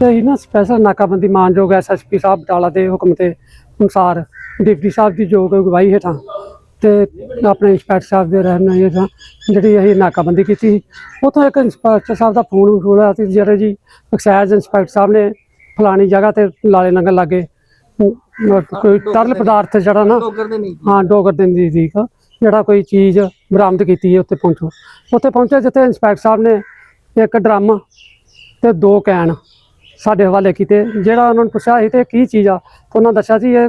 ਤੇ ਅਸੀਂ ਨਾ ਸਪੈਸ਼ਲ ਨਾਕਾਬੰਦੀ ਮਾਨਯੋਗ ਐਸਐਸਪੀ ਸਾਹਿਬ ਬਟਾਲਾ ਦੇ ਹੁਕਮ ਤੇ ਅਨੁਸਾਰ ਡਿਪਟੀ ਸਾਹਿਬ ਦੀ ਯੋਗ ਅਗਵਾਈ ਹੇਠਾਂ ਤੇ ਆਪਣੇ ਇੰਸਪੈਕਟਰ ਸਾਹਿਬ ਦੇ ਰਹਿਨਮਾਈ ਹੇਠਾਂ ਜਿਹੜੀ ਅਸੀਂ ਨਾਕਾਬੰਦੀ ਕੀਤੀ ਉਥੋਂ ਇੱਕ ਇੰਸਪੈਕਟਰ ਸਾਹਿਬ ਦਾ ਫੋਨ ਹੋਇਆ ਸੀ ਜਿਹੜੇ ਜੀ ਐਕਸਾਈਜ਼ ਇੰਸਪੈਕਟਰ ਸਾਹਿਬ ਨੇ ਫਲਾਣੀ ਜਗ੍ਹਾ ਤੇ ਲਾਲੇ ਲੰਗਰ ਲਾਗੇ ਕੋਈ ਤਰਲ ਪਦਾਰਥ ਜਿਹੜਾ ਨਾ ਡੋਗਰ ਦੇ ਨਹੀਂ ਹਾਂ ਡੋਗਰ ਦੇ ਨਜ਼ਦੀਕ ਜਿਹੜਾ ਕੋਈ ਚੀਜ਼ ਬਰਾਮਦ ਕੀਤੀ ਹੈ ਉੱਥੇ ਪਹੁੰਚੋ। ਉੱਥੇ ਪਹੁੰਚੇ ਜਿੱਥੇ ਇੰਸਪੈਕਟਰ ਸਾਹਿਬ ਨੇ ਇੱਕ ਡਰਮ ਤੇ ਦੋ ਕੈਨ ਸਾਡੇ ਹਵਾਲੇ ਕੀਤੇ। ਜਿਹੜਾ ਉਹਨਾਂ ਨੂੰ ਪੁੱਛਿਆ ਸੀ ਤੇ ਕੀ ਚੀਜ਼ ਆ ਉਹਨਾਂ ਦੱਸਿਆ ਸੀ ਇਹ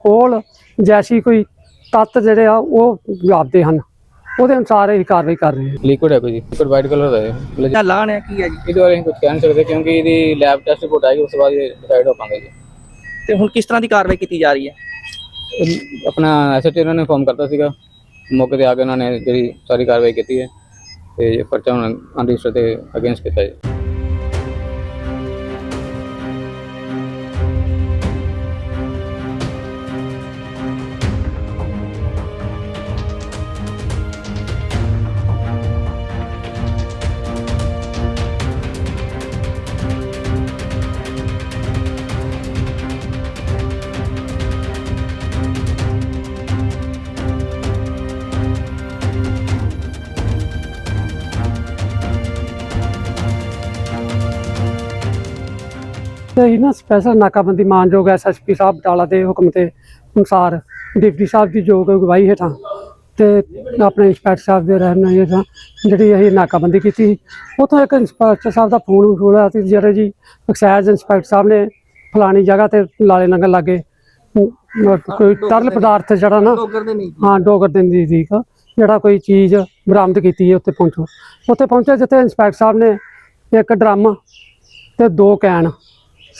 ਕੋਲ ਜੈਸੀ ਕੋਈ ਤੱਤ ਜਿਹੜੇ ਆ ਉਹ ਜਾਪਦੇ ਹਨ। ਉਹਦੇ ਅਨੁਸਾਰ ਇਹ ਕਾਰਵਾਈ ਕਰ ਰਹੇ ਹਾਂ ਲਿਕੁਇਡ ਹੈ ਕੋਈ ਜੀ? ਲਿਕੁਇਡ ਵਾਈਟ ਕਲਰ ਦਾ ਹੈ। ਜਾਂ ਲਾਣ ਹੈ ਕੀ ਹੈ ਜੀ? ਇਹਦੇ ਬਾਰੇ ਅਸੀਂ ਕੁਝ ਕਹਿ ਨਹੀਂ ਸਕਦੇ ਕਿਉਂਕਿ ਇਹਦੀ ਲੈਬ ਟੈਸਟ ਰਿਪੋਰਟ ਆਏਗੀ ਉਸ ਤੋਂ ਬਾਅਦ ਇਹ ਡਿਸਾਈਡ ਹੋ ਪਾਂਗੇ ਜੀ। ਤੇ ਹੁਣ ਕਿਸ ਤਰ੍ਹਾਂ ਦੀ ਕਾਰਵਾਈ ਕੀਤੀ ਜਾ ਰਹੀ ਹੈ? ਆਪਣਾ ਐਸਐਚਓ ਨੇ ਫੋਨ ਕਰਤਾ ਸੀਗਾ। ਮੌਕੇ ਤੇ ਆ ਕੇ ਉਹਨਾਂ ਨੇ ਜਿਹੜੀ ਸਾਰੀ ਕਾਰਵਾਈ ਕੀਤੀ ਹੈ ਤੇ ਇਹ ਪਰਚਾ ਹੁਣ ਅਨਰਜਿਸਟਰ ਤੇ ਅਗੇਂਸਟ ਕੀਤਾ ਹੈ ਤੇ ਅਸੀਂ ਨਾ ਸਪੈਸ਼ਲ ਨਾਕਾਬੰਦੀ ਮਾਨਯੋਗ ਐਸਐਸਪੀ ਸਾਹਿਬ ਬਟਾਲਾ ਦੇ ਹੁਕਮ ਤੇ ਅਨੁਸਾਰ ਡਿਪਟੀ ਸਾਹਿਬ ਦੀ ਯੋਗ ਅਗਵਾਈ ਹੇਠਾਂ ਤੇ ਆਪਣੇ ਇੰਸਪੈਕਟਰ ਸਾਹਿਬ ਦੇ ਰਹਿਨਮਾਈ ਹੇਠਾਂ ਜਿਹੜੀ ਅਸੀਂ ਨਾਕਾਬੰਦੀ ਕੀਤੀ ਉਥੋਂ ਇੱਕ ਇੰਸਪੈਕਟਰ ਸਾਹਿਬ ਦਾ ਫੋਨ ਹੋਇਆ ਸੀ ਜਿਹੜੇ ਜੀ ਐਕਸਾਈਜ਼ ਇੰਸਪੈਕਟਰ ਸਾਹਿਬ ਨੇ ਫਲਾਣੀ ਜਗ੍ਹਾ ਤੇ ਲਾਲੇ ਲੰਗਰ ਲਾਗੇ ਕੋਈ ਤਰਲ ਪਦਾਰਥ ਜਿਹੜਾ ਨਾ ਡੋਗਰ ਦੇ ਨਹੀਂ। ਹਾਂ ਡੋਗਰ ਦੇ ਨਜ਼ਦੀਕ ਜਿਹੜਾ ਕੋਈ ਚੀਜ਼ ਬਰਾਮਦ ਕੀਤੀ ਹੈ ਉੱਥੇ ਪਹੁੰਚੋ। ਉੱਥੇ ਪਹੁੰਚੇ ਜਿੱਥੇ ਇੰਸਪੈਕਟਰ ਸਾਹਿਬ ਨੇ ਇੱਕ ਡਰਮ ਤੇ ਦੋ ਕੈਨ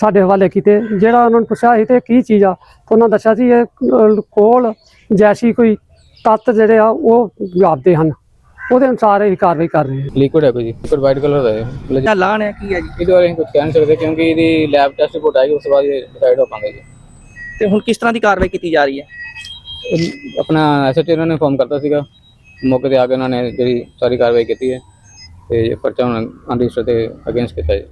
ਸਾਡੇ ਹਵਾਲੇ ਕੀਤੇ। ਜਿਹੜਾ ਉਹਨਾਂ ਨੂੰ ਪੁੱਛਿਆ ਸੀ ਤੇ ਕੀ ਚੀਜ਼ ਆ ਤਾਂ ਉਹਨਾਂ ਦੱਸਿਆ ਸੀ ਇਹ ਕੋਲ ਜੈਸੀ ਕੋਈ ਤੱਤ ਜਿਹੜੇ ਆ ਉਹ ਜਾਪਦੇ ਹਨ। ਉਹਦੇ ਅਨੁਸਾਰ ਇਹ ਕਾਰਵਾਈ ਕਰ ਰਹੇ ਹਾਂ ਲਿਕੁਇਡ ਹੈ ਕੋਈ ਜੀ? ਲਿਕੁਇਡ ਵਾਈਟ ਕਲਰ ਦਾ ਹੈ। ਜਾਂ ਲਾਣ ਹੈ ਕੀ ਹੈ ਜੀ? ਇਹਦੇ ਬਾਰੇ ਕੁਝ ਕਹਿ ਨਹੀਂ ਸਕਦੇ ਕਿਉਂਕਿ ਇਹਦੀ ਲੈਬ ਟੈਸਟ ਰਿਪੋਰਟ ਆਏਗੀ ਉਸ ਤੋਂ ਬਾਅਦ ਇਹ ਡਿਸਾਈਡ ਹੋ ਪਾਂਗੇ ਜੀ। ਤੇ ਹੁਣ ਕਿਸ ਤਰ੍ਹਾਂ ਦੀ ਕਾਰਵਾਈ ਕੀਤੀ ਜਾ ਰਹੀ ਹੈ? ਆਪਣਾ ਐਸਐਚਓ ਉਹਨਾਂ ਨੇ ਫੋਨ ਕਰਤਾ ਸੀਗਾ। ਮੌਕੇ ਤੇ ਆ ਕੇ ਉਹਨਾਂ ਨੇ ਜਿਹੜੀ ਸਾਰੀ ਕਾਰਵਾਈ ਕੀਤੀ ਹੈ ਤੇ ਇਹ ਪਰਚਾ ਹੁਣ ਅਨਰਜਿਸਟਰ ਤੇ ਅਗੇਂਸਟ ਕੀਤਾ ਹੈ